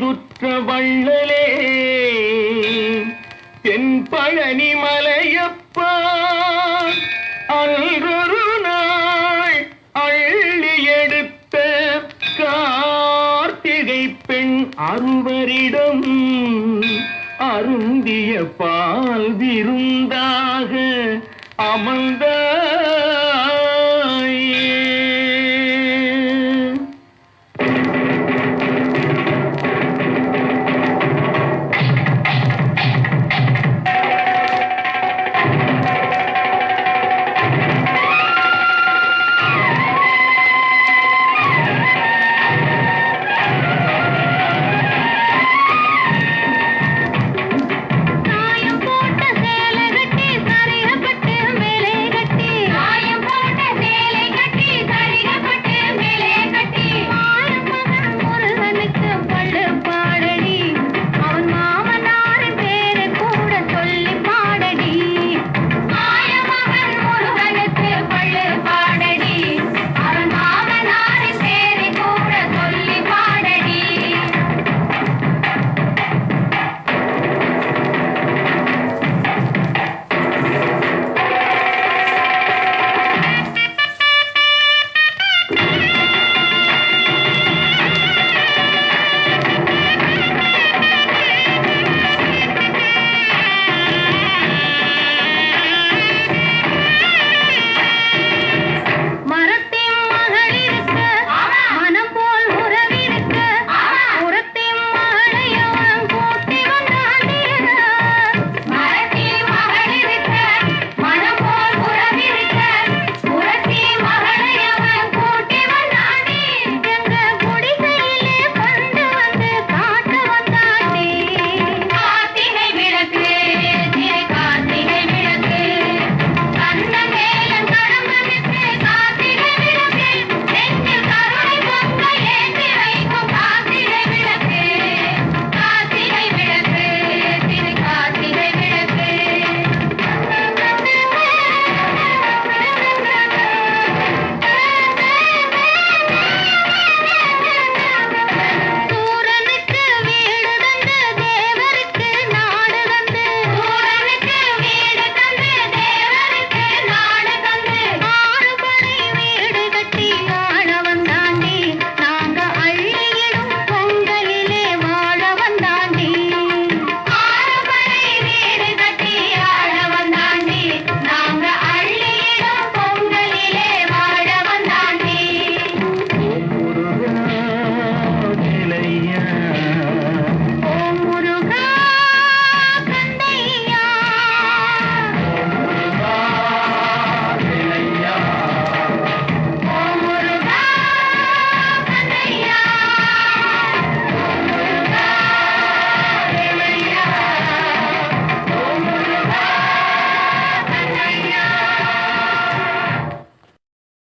பெற்ற வள்ளலே தென்பழனி மலையப்பா அன்றொரு நாள் அள்ளி எடுத்த கார்த்திகை பெண் அருவரிடம் அருந்திய பால் விருந்தாக அமர்ந்த